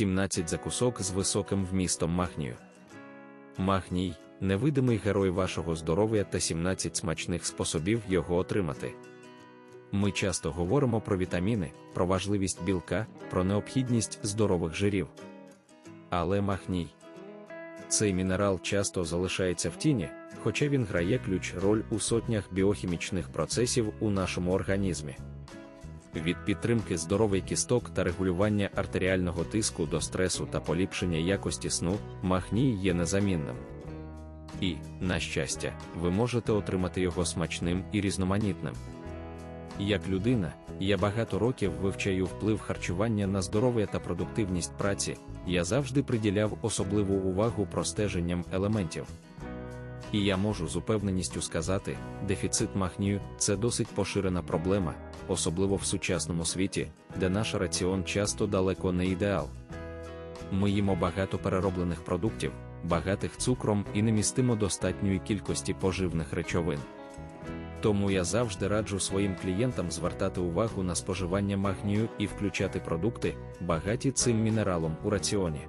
17 закусок з високим вмістом магнію. Магній невидимий герой вашого здоров'я та 17 смачних способів його отримати. Ми часто говоримо про вітаміни, про важливість білка, про необхідність здорових жирів. Але магній. Цей мінерал часто залишається в тіні, хоча він грає ключ роль у сотнях біохімічних процесів у нашому організмі. Від підтримки здоровий кісток та регулювання артеріального тиску до стресу та поліпшення якості сну, магній є незамінним. І, на щастя, ви можете отримати його смачним і різноманітним. Як людина, я багато років вивчаю вплив харчування на здоров'я та продуктивність праці, я завжди приділяв особливу увагу простеженням елементів. І я можу з упевненістю сказати, дефіцит магнію це досить поширена проблема, особливо в сучасному світі, де наш раціон часто далеко не ідеал. Ми їмо багато перероблених продуктів, багатих цукром і не містимо достатньої кількості поживних речовин. Тому я завжди раджу своїм клієнтам звертати увагу на споживання магнію і включати продукти, багаті цим мінералом у раціоні.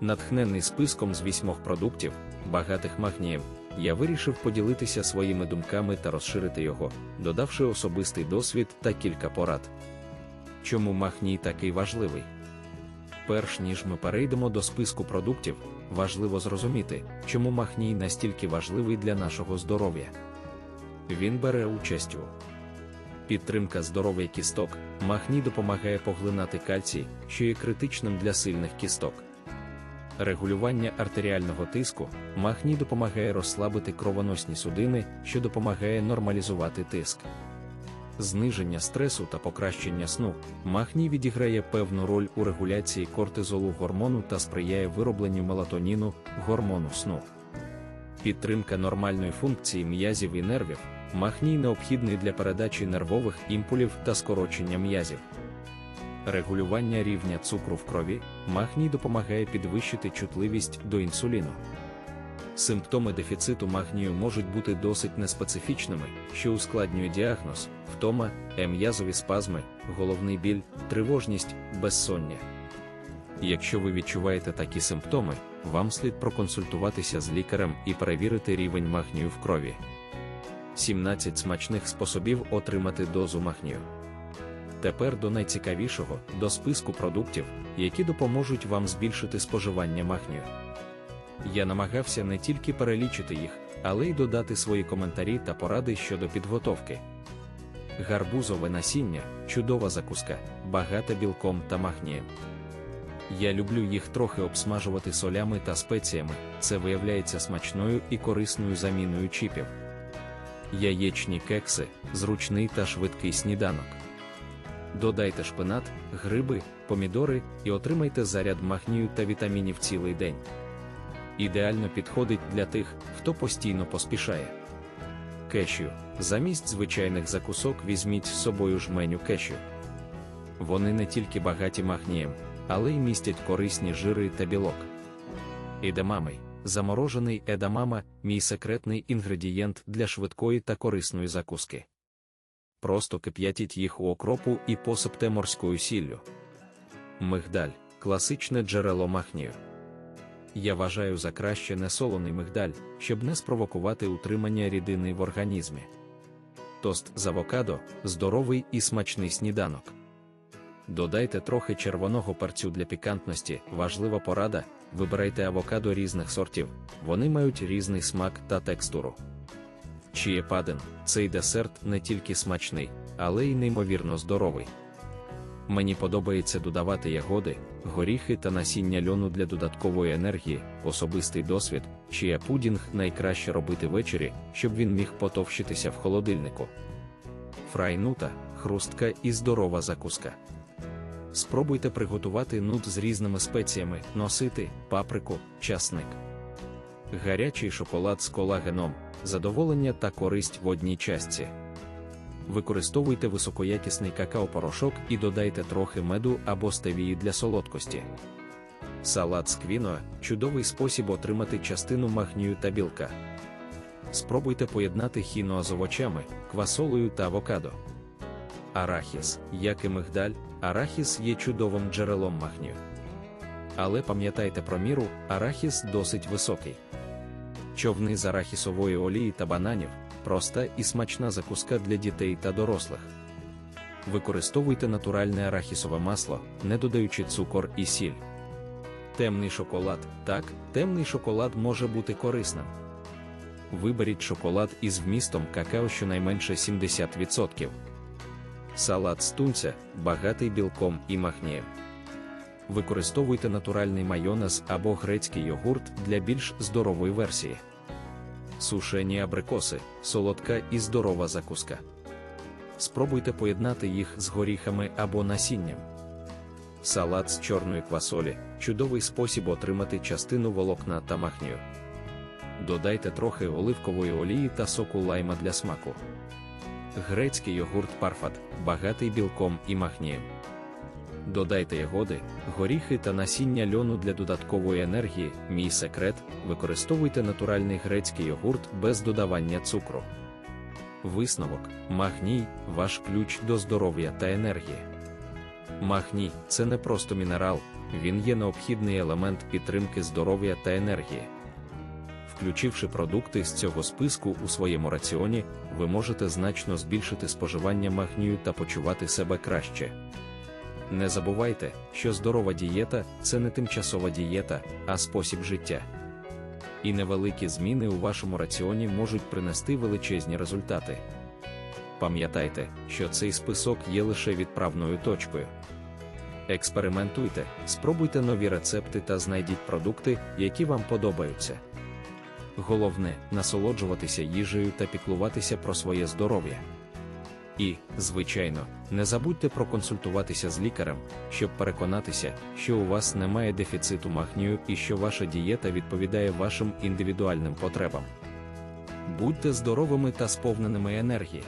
Натхнений списком з вісьмох продуктів, багатих магнієм, я вирішив поділитися своїми думками та розширити його, додавши особистий досвід та кілька порад. Чому магній такий важливий? Перш ніж ми перейдемо до списку продуктів, важливо зрозуміти, чому магній настільки важливий для нашого здоров'я. Він бере участь у підтримка здоров'я кісток, магній допомагає поглинати кальцій, що є критичним для сильних кісток. Регулювання артеріального тиску, магній допомагає розслабити кровоносні судини, що допомагає нормалізувати тиск. Зниження стресу та покращення сну, магній відіграє певну роль у регуляції кортизолу гормону та сприяє виробленню мелатоніну, гормону сну. Підтримка нормальної функції м'язів і нервів, магній необхідний для передачі нервових імпулів та скорочення м'язів. Регулювання рівня цукру в крові, магній допомагає підвищити чутливість до інсуліну. Симптоми дефіциту магнію можуть бути досить неспецифічними, що ускладнює діагноз, втома, м'язові спазми, головний біль, тривожність, безсоння. Якщо ви відчуваєте такі симптоми, вам слід проконсультуватися з лікарем і перевірити рівень магнію в крові. 17 смачних способів отримати дозу магнію. Тепер до найцікавішого, до списку продуктів, які допоможуть вам збільшити споживання магнію. Я намагався не тільки перелічити їх, але й додати свої коментарі та поради щодо підготовки. Гарбузове насіння чудова закуска, багата білком та магнієм. Я люблю їх трохи обсмажувати солями та спеціями, це виявляється смачною і корисною заміною чіпів. Яєчні кекси, зручний та швидкий сніданок. Додайте шпинат, гриби, помідори і отримайте заряд магнію та вітамінів цілий день. Ідеально підходить для тих, хто постійно поспішає. Кешю. Замість звичайних закусок візьміть з собою жменю кешю. Вони не тільки багаті магнієм, але й містять корисні жири та білок. Едамамий. Заморожений едамама мій секретний інгредієнт для швидкої та корисної закуски. Просто кип'ятіть їх у окропу і посипте морською сіллю. Мигдаль класичне джерело махнію. Я вважаю за краще не солоний мигдаль, щоб не спровокувати утримання рідини в організмі. Тост з авокадо здоровий і смачний сніданок. Додайте трохи червоного перцю для пікантності, важлива порада, вибирайте авокадо різних сортів, вони мають різний смак та текстуру. Чієпаден цей десерт не тільки смачний, але й неймовірно здоровий. Мені подобається додавати ягоди, горіхи та насіння льону для додаткової енергії, особистий досвід, чия пудінг найкраще робити ввечері, щоб він міг потовщитися в холодильнику. Фрайнута хрустка і здорова закуска. Спробуйте приготувати нут з різними спеціями, носити, паприку, часник. Гарячий шоколад з колагеном, задоволення та користь в одній частці. Використовуйте високоякісний какао-порошок і додайте трохи меду або стевії для солодкості. Салат з квіноа чудовий спосіб отримати частину магнію та білка. Спробуйте поєднати хіноа з овочами, квасолою та авокадо. Арахіс, як і мигдаль, арахіс є чудовим джерелом магнію. Але пам'ятайте про міру, арахіс досить високий. Човни з арахісової олії та бананів проста і смачна закуска для дітей та дорослих. Використовуйте натуральне арахісове масло, не додаючи цукор і сіль. Темний шоколад. Так, темний шоколад може бути корисним. Виберіть шоколад із вмістом какао щонайменше 70%. Салат з тунця багатий білком і махнієм. Використовуйте натуральний майонез або грецький йогурт для більш здорової версії. Сушені абрикоси солодка і здорова закуска. Спробуйте поєднати їх з горіхами або насінням. Салат з чорної квасолі чудовий спосіб отримати частину волокна та махнію. Додайте трохи оливкової олії та соку лайма для смаку. Грецький йогурт парфат багатий білком і махнієм. Додайте ягоди, горіхи та насіння льону для додаткової енергії. Мій секрет використовуйте натуральний грецький йогурт без додавання цукру. Висновок магній ваш ключ до здоров'я та енергії. Магній це не просто мінерал, він є необхідний елемент підтримки здоров'я та енергії. Включивши продукти з цього списку у своєму раціоні, ви можете значно збільшити споживання магнію та почувати себе краще. Не забувайте, що здорова дієта це не тимчасова дієта, а спосіб життя. І невеликі зміни у вашому раціоні можуть принести величезні результати. Пам'ятайте, що цей список є лише відправною точкою. Експериментуйте, спробуйте нові рецепти та знайдіть продукти, які вам подобаються. Головне насолоджуватися їжею та піклуватися про своє здоров'я. І, звичайно, не забудьте проконсультуватися з лікарем, щоб переконатися, що у вас немає дефіциту магнію і що ваша дієта відповідає вашим індивідуальним потребам. Будьте здоровими та сповненими енергії.